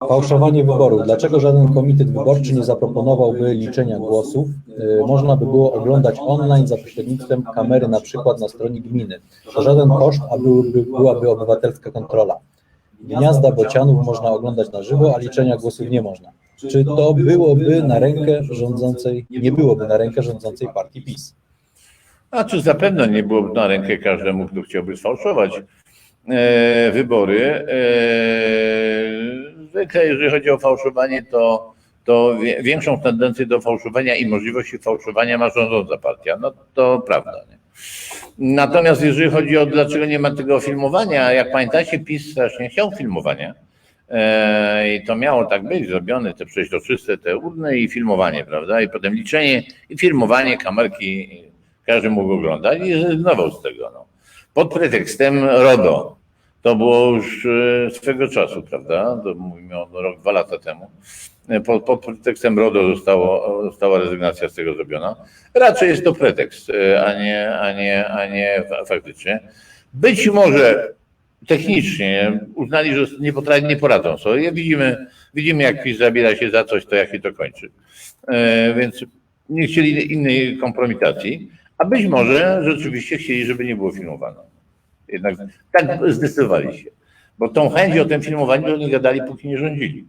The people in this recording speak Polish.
Fałszowanie wyborów. Dlaczego żaden komitet wyborczy nie zaproponowałby liczenia głosów? Y, Można by było oglądać online za pośrednictwem kamery na przykład na stronie gminy. To żaden koszt, a byłyby, byłaby obywatelska kontrola. Gniazda bocianów można oglądać na żywo, a liczenia głosów nie można. Czy to byłoby na rękę rządzącej, nie byłoby na rękę rządzącej partii PiS? A czy zapewne nie byłoby na rękę każdemu, kto chciałby sfałszować e, wybory. E, zwykle, jeżeli chodzi o fałszowanie, to, to większą tendencję do fałszowania i możliwości fałszowania ma rządząca partia. No to prawda. Nie? Natomiast jeżeli chodzi o dlaczego nie ma tego filmowania, jak pamiętacie, PiS strasznie chciał filmowania. E, I to miało tak być zrobione, te przeźroczyste, te urny i filmowanie, prawda? I potem liczenie i filmowanie, kamerki, każdy mógł oglądać i zrezygnował z tego. No. Pod pretekstem RODO. To było już e, swego czasu, prawda? To mówimy o rok, dwa lata temu. E, Pod, pod pretekstem RODO zostało, została rezygnacja z tego zrobiona. Raczej jest to pretekst, e, a nie, a nie, a nie fa- faktycznie. Być może technicznie uznali, że nie, potrafi, nie poradzą sobie. Widzimy, widzimy, jak PiS zabiera się za coś, to jak się to kończy. Więc nie chcieli innej kompromitacji, a być może rzeczywiście chcieli, żeby nie było filmowane. Jednak tak zdecydowali się. Bo tą chęć o tym filmowaniu to nie gadali, póki nie rządzili.